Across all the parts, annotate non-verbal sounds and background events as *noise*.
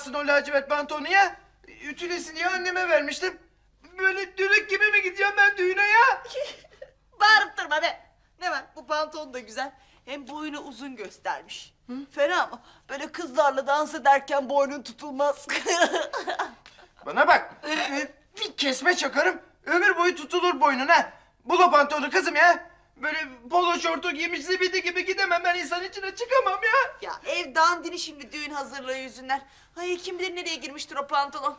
alsın o lacivert pantolonu ya? Ütülesi diye anneme vermiştim. Böyle dürük gibi mi gideceğim ben düğüne ya? *laughs* Bağırıp durma be. Ne var bu pantolon da güzel. Hem boyunu uzun göstermiş. Fena mı? Böyle kızlarla dans ederken boynun tutulmaz. *laughs* Bana bak. *laughs* Bir kesme çakarım. Ömür boyu tutulur boynuna. Bul o pantolonu kızım ya. Böyle polo şortu giymiş zibidi gibi gidemem ben insan içine çıkamam ya. ya ev dandini şimdi düğün hazırlığı yüzünden. Ay kim bilir nereye girmiştir o pantolon.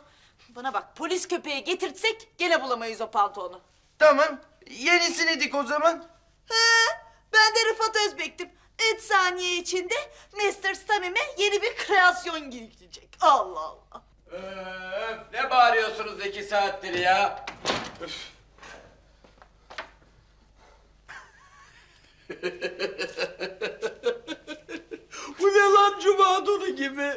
Bana bak polis köpeği getirtsek gene bulamayız o pantolonu. Tamam. Yenisini dik o zaman. He, ben de Rıfat Özbek'tim. Üç saniye içinde Mr. Samim'e yeni bir kreasyon gelecek. Allah Allah. Öf, ne bağırıyorsunuz iki saattir ya? Bu ne lan cuma donu gibi?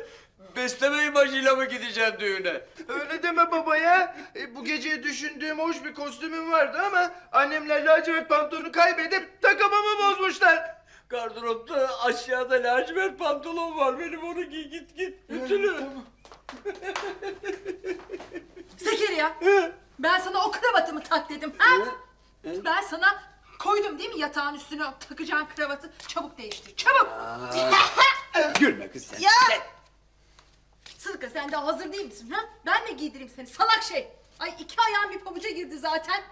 Besleme imajıyla mı gideceksin düğüne? Öyle deme baba ya. E, bu gece düşündüğüm hoş bir kostümüm vardı ama annemler lacivert pantolonu kaybedip takımımı bozmuşlar. Gardıropta aşağıda lacivert pantolon var benim onu giy git git. Ütülü. Zekeriya, ben sana o kravatımı tak dedim. Ha? Ben sana koydum değil mi yatağın üstüne takacağın kravatı? Çabuk değiştir, çabuk. Gülme kız sen. Ya Sıdıka sen daha hazır değil misin? Ha? Ben mi giydireyim seni salak şey? Ay iki ayağın bir pabuca girdi zaten.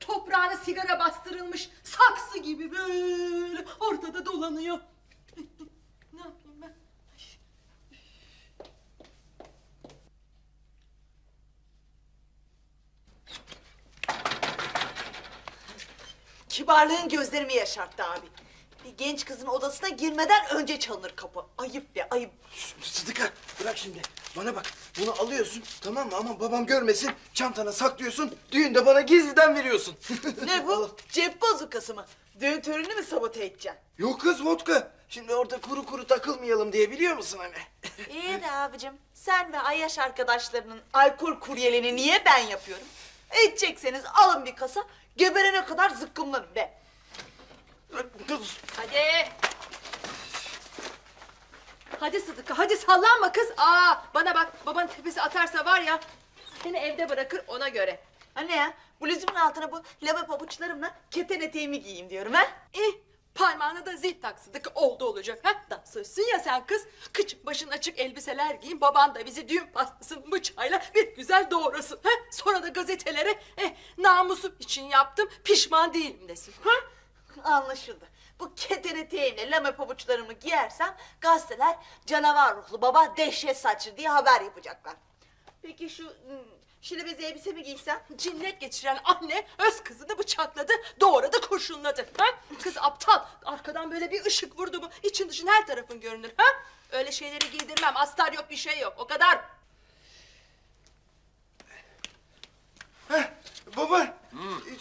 Toprağına sigara bastırılmış saksı gibi böyle ortada dolanıyor. ne yapayım ben? Kibarlığın gözlerimi yaşarttı abi. Bir genç kızın odasına girmeden önce çalınır kapı. Ayıp be ayıp. Sıdıka bırak şimdi. Bana bak bunu alıyorsun tamam mı ama babam görmesin çantana saklıyorsun düğünde bana gizliden veriyorsun. *laughs* Ne bu? Cep bazukası mı? Düğün törenini mi sabote edeceksin? Yok kız vodka. Şimdi orada kuru kuru takılmayalım diye biliyor musun hani? İyi de abicim sen ve Ayyaş arkadaşlarının alkol kuryeliğini niye ben yapıyorum? Edecekseniz alın bir kasa geberene kadar zıkkımlanın be. Kız Hadi. Hadi Sıdıka hadi sallanma kız. Aa bana bak baban tepesi atarsa var ya seni evde bırakır ona göre. Anne ya bluzumun altına bu lava pabuçlarımla keten eteğimi giyeyim diyorum ha. Eh parmağına da zil tak Sıdıka oldu olacak. Ha? Dansözsün ya sen kız. Kıçın başın açık elbiseler giyin. Baban da bizi düğün pastasının bıçağıyla bir? Sonra da gazetelere eh, namusum için yaptım pişman değilim desin. Ha? Anlaşıldı. Bu keten eteğimle lame pabuçlarımı giyersem gazeteler canavar ruhlu baba dehşet saçır diye haber yapacaklar. Peki şu hmm, şilebezi elbise mi giysem? Cinnet geçiren anne öz kızını bıçakladı, doğradı, kurşunladı. Ha? Kız aptal. Arkadan böyle bir ışık vurdu mu için dışın her tarafın görünür. Ha? Öyle şeyleri giydirmem. Astar yok bir şey yok. O kadar. Heh, baba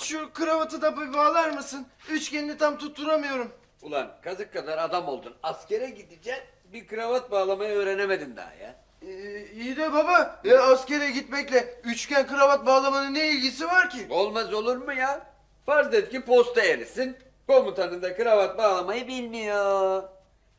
şu kravatı da bir bağlar mısın? Üçgenini tam tutturamıyorum. Ulan kazık kadar adam oldun. Askere gideceksin. Bir kravat bağlamayı öğrenemedin daha ya. Ee, iyi de baba ya askere gitmekle üçgen kravat bağlamanın ne ilgisi var ki? Olmaz olur mu ya? Farz et ki posta erisin. Komutanın da kravat bağlamayı bilmiyor.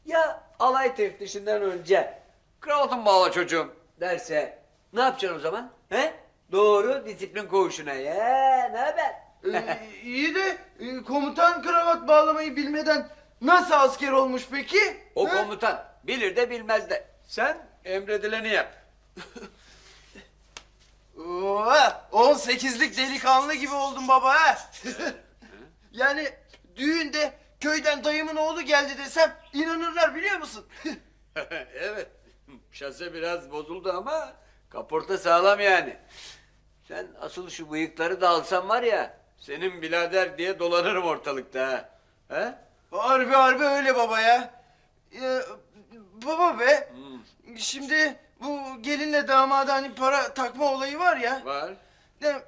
Ya alay teftişinden önce kravatın bağla çocuğum derse ne yapacaksın o zaman? He? Doğru disiplin koğuşuna ya ne haber? Ee, iyi de e, komutan kravat bağlamayı bilmeden nasıl asker olmuş peki? o Ha? komutan bilir de bilmez de. Sen emredileni yap. Oha, 18'lik delikanlı gibi oldun baba ha. *laughs* yani düğünde köyden dayımın oğlu geldi desem inanırlar biliyor musun? *laughs* evet. Şase biraz bozuldu ama kaporta sağlam yani. Sen asıl şu bıyıkları da alsan var ya senin birader diye dolanırım ortalıkta ha. He? harbi harbi öyle baba ya. Ya, baba be. Şimdi bu gelinle damada hani para takma olayı var ya. Var. Ya,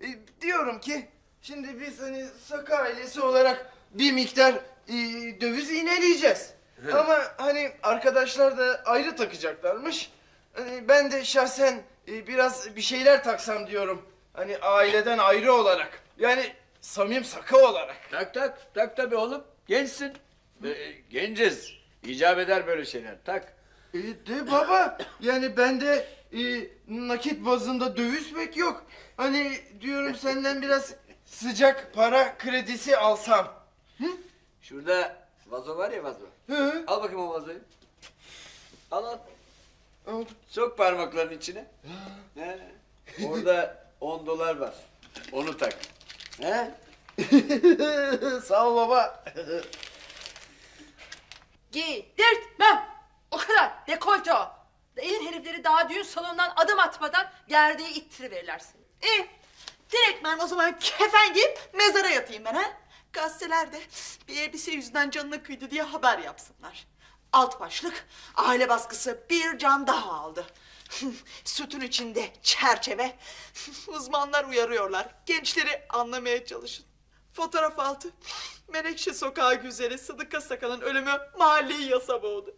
e, diyorum ki şimdi biz hani Saka ailesi olarak bir miktar e, döviz iğneleyeceğiz. Ama hani arkadaşlar da ayrı takacaklarmış. Hani ben de şahsen e, biraz bir şeyler taksam diyorum. Hani aileden ayrı olarak. Yani Samim Saka olarak. Tak tak tak tabii oğlum. Gençsin. Ee, genciz. İcap eder böyle şeyler. Tak. E, de baba yani bende e, nakit bazında döviz pek yok. Hani diyorum senden biraz sıcak para kredisi alsam. Şurada vazo var ya vazo. Hı? Al bakayım o vazoyu. Al al. Al. Sok parmakların içine. He. Orada 10 dolar var. Onu tak. He? *laughs* Sağ ol baba. Giydirtmem. O kadar. Dekolte o. Elin herifleri daha düğün salonundan adım atmadan gerdeği ittiriverirler seni. İyi. Direktmen o zaman kefen giyip mezara yatayım ben ha. Gazetelerde bir elbise yüzünden canına kıydı diye haber yapsınlar. Alt başlık aile baskısı bir can daha aldı. *laughs* Sütün içinde çerçeve. *laughs* Uzmanlar uyarıyorlar. Gençleri anlamaya çalışın. Fotoğraf altı. Menekşe sokağı güzeli Sıdıka Sakal'ın ölümü mahalleyi yasa boğdu.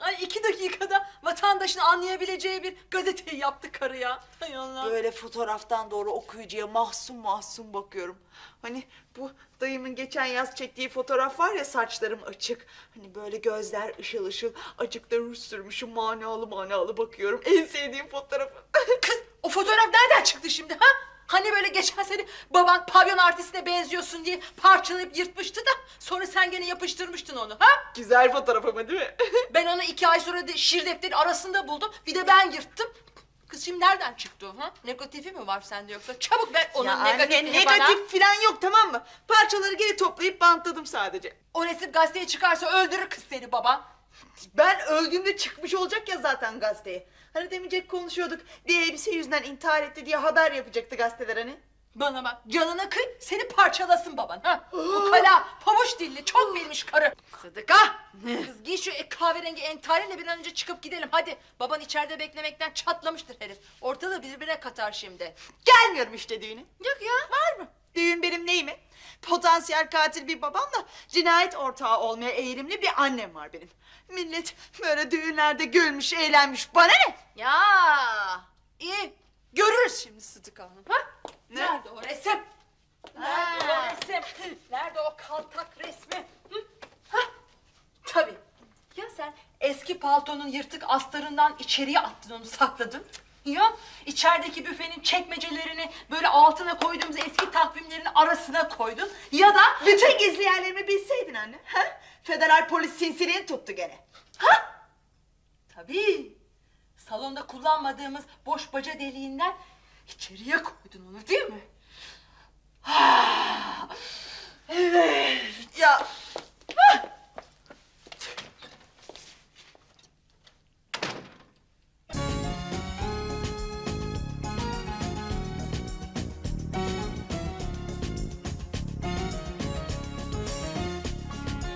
Ay iki dakikada vatandaşın anlayabileceği bir gazeteyi yaptı karı ya. Hay Allah. Böyle fotoğraftan doğru okuyucuya mahzun mahzun bakıyorum. Hani bu dayımın geçen yaz çektiği fotoğraf var ya saçlarım açık. Hani böyle gözler ışıl ışıl acıkta ruj sürmüşüm manalı manalı bakıyorum. En sevdiğim fotoğrafı. Kız o fotoğraf nereden çıktı şimdi ha? Hani böyle geçen sene baban pavyon artistine benziyorsun diye parçalayıp yırtmıştı da sonra sen gene yapıştırmıştın onu ha? Güzel fotoğraf ama değil mi? *laughs* Ben onu iki ay sonra da şiir defteri arasında buldum. Bir de ben yırttım. Kız şimdi nereden çıktı o ha? Negatifi mi var sende yoksa? Çabuk ver onun ya anne negatifini bana. negatif falan yok tamam mı? Parçaları geri toplayıp bantladım sadece. O resim gazeteye çıkarsa öldürür kız seni baba. Ben öldüğümde çıkmış olacak ya zaten gazeteye. Hani demeyecek konuşuyorduk. Bir elbise yüzünden intihar etti diye haber yapacaktı gazeteler hani. Bana bak canına kıy seni parçalasın baban ha. Bu kala pabuç dilli çok bilmiş karı. Sıdıka. Kız giy şu e, kahverengi entarinle bir an önce çıkıp gidelim hadi. Baban içeride beklemekten çatlamıştır herif. Ortalığı birbirine katar şimdi. Gelmiyorum işte düğüne. Yok ya var mı? Düğün benim neyime? Potansiyel katil bir babamla cinayet ortağı olmaya eğilimli bir annem var benim. Millet böyle düğünlerde gülmüş, eğlenmiş. Bana ne? Ya iyi. Görürüz şimdi Sıdıka Hanım. Ha? Ne? Nerede o resim? Nerede o resim? Nerede o kaltak resmi? Hı? Ha? Tabii. Ya sen eski paltonun yırtık astarından içeriye attın onu sakladın. Ya içerideki büfenin çekmecelerini böyle altına koyduğumuz eski takvimlerin arasına koydun. Ya da Bütün gizli yerlerimi bilseydin anne. Ha? Federal polis sinsiliğini tuttu gene. Tabii. Salonda kullanmadığımız boş baca deliğinden içeriye koydun onu değil mi? Ya